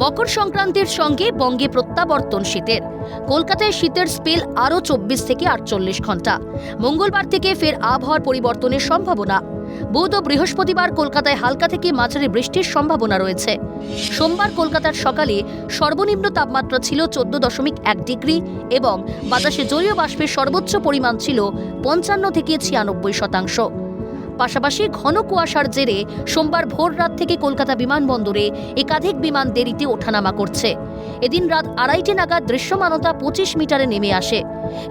মকর সংক্রান্তির সঙ্গে বঙ্গে প্রত্যাবর্তন শীতের। কলকাতায় শীতের স্পেল আরও চব্বিশ থেকে আটচল্লিশ ঘণ্টা। মঙ্গলবার থেকে ফের আবহাওয়ার পরিবর্তনের সম্ভাবনা। বুধ ও বৃহস্পতিবার কলকাতায় হালকা থেকে মাঝারি বৃষ্টির সম্ভাবনা রয়েছে। সোমবার কলকাতার সকালে সর্বনিম্ন তাপমাত্রা ছিল চোদ্দ দশমিক এক ডিগ্রি এবং বাতাসে জলীয় বাষ্পের সর্বোচ্চ পরিমাণ ছিল পঞ্চান্ন থেকে ছিয়ানব্বই শতাংশ। পাশাপাশি ঘন কুয়াশার জেরে সোমবার ভোর রাত থেকে কলকাতা বিমানবন্দরে একাধিক বিমান দেরিতে ওঠানামা করছে। এদিন রাত আড়াইটে নাগাদ দৃশ্যমানতা পঁচিশ মিটারে নেমে আসে।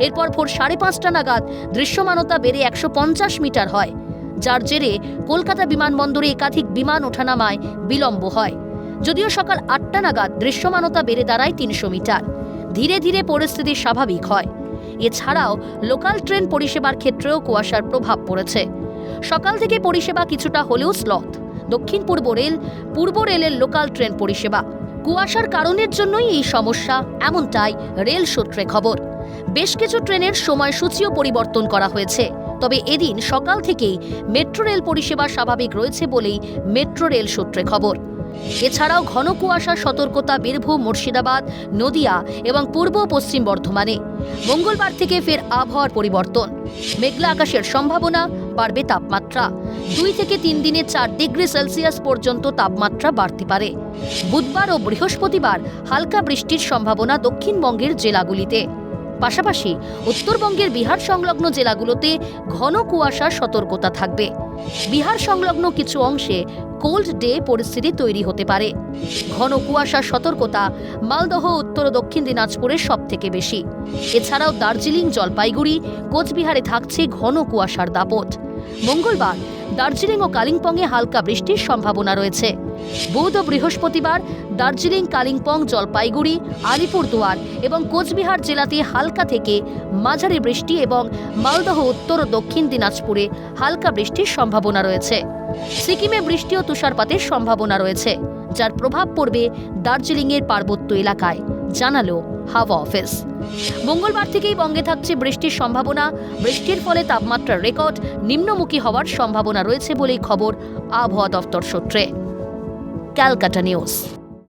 এরপর ভোর সাড়ে পাঁচটা নাগাদ দৃশ্যমানতা বেড়ে একশো পঞ্চাশ মিটার হয়, যার জেরে কলকাতা বিমানবন্দরে একাধিক বিমান ওঠানামায় বিলম্ব হয়। যদিও সকাল আটটা নাগাদ দৃশ্যমানতা বেড়ে দাঁড়ায় তিনশো মিটার। ধীরে ধীরে পরিস্থিতি স্বাভাবিক হয়। এছাড়াও লোকাল ট্রেন পরিষেবার ক্ষেত্রেও কুয়াশার প্রভাব পড়েছে। সকাল থেকে পরিষেবা কিছুটা হলেও স্লথ। দক্ষিণ পূর্ব রেল, পূর্ব রেলের লোকাল ট্রেন পরিষেবা। কুয়াশার কারণের জন্যই এই সমস্যা, এমনটাই রেল সূত্রে খবর। বেশ কিছু ট্রেনের সময়সূচিও পরিবর্তন করা হয়েছে। তবে এদিন সকাল থেকেই মেট্রো রেল পরিষেবা স্বাভাবিক রয়েছে বলেই মেট্রো রেল সূত্রে খবর। এছাড়াও ঘন কুয়াশার সতর্কতা, বীরভূম, মুর্শিদাবাদ, নদিয়া এবং পূর্ব পশ্চিম বর্ধমানে। মঙ্গলবার থেকে ফের আবহাওয়ার পরিবর্তন। মেঘলা আকাশের সম্ভাবনা বাড়বে তাপমাত্রা। দুই থেকে তিন দিনে চার ডিগ্রি সেলসিয়াস পর্যন্ত তাপমাত্রা বাড়তে পারে। বুধবার ও বৃহস্পতিবার হালকা বৃষ্টির সম্ভাবনা দক্ষিণবঙ্গের জেলাগুলিতে। পাশাপাশি উত্তরবঙ্গের বিহার সংলগ্ন জেলাগুলোতে ঘন কুয়াশার সতর্কতা থাকবে। বিহার সংলগ্ন কিছু অংশে কোল্ড ডে পরিস্থিতি তৈরি হতে পারে। ঘন কুয়াশার সতর্কতা মালদহ, উত্তর ও দক্ষিণ দিনাজপুরের সব থেকে বেশি। এছাড়াও দার্জিলিং, জলপাইগুড়ি, কোচবিহারে থাকছে ঘন কুয়াশার দাপট। মঙ্গলবার দার্জিলিং ও কালিম্পংয়ে হালকা বৃষ্টির সম্ভাবনা রয়েছে। বুধ ও বৃহস্পতিবার দার্জিলিং, কালিম্পং, জলপাইগুড়ি আলিপুরদুয়ার এবং কোচবিহার জেলাতে হালকা থেকে মাঝারি বৃষ্টি এবং মালদহ, উত্তর ও দক্ষিণ দিনাজপুরে হালকা বৃষ্টির সম্ভাবনা রয়েছে। সিকিমে বৃষ্টি ও তুষারপাতের সম্ভাবনা রয়েছে, যার প্রভাব পড়বে দার্জিলিংয়ের পার্বত্য এলাকায়, জানালো হাওয়া অফিস। মঙ্গলবার থেকেই বঙ্গে থাকছে বৃষ্টির সম্ভাবনা, বৃষ্টির ফলে তাপমাত্রার রেকর্ড নিম্নমুখী হওয়ার সম্ভাবনা রয়েছে বলেই খবর আবহাওয়া দফতর সূত্রে। ক্যালকাটা নিউজ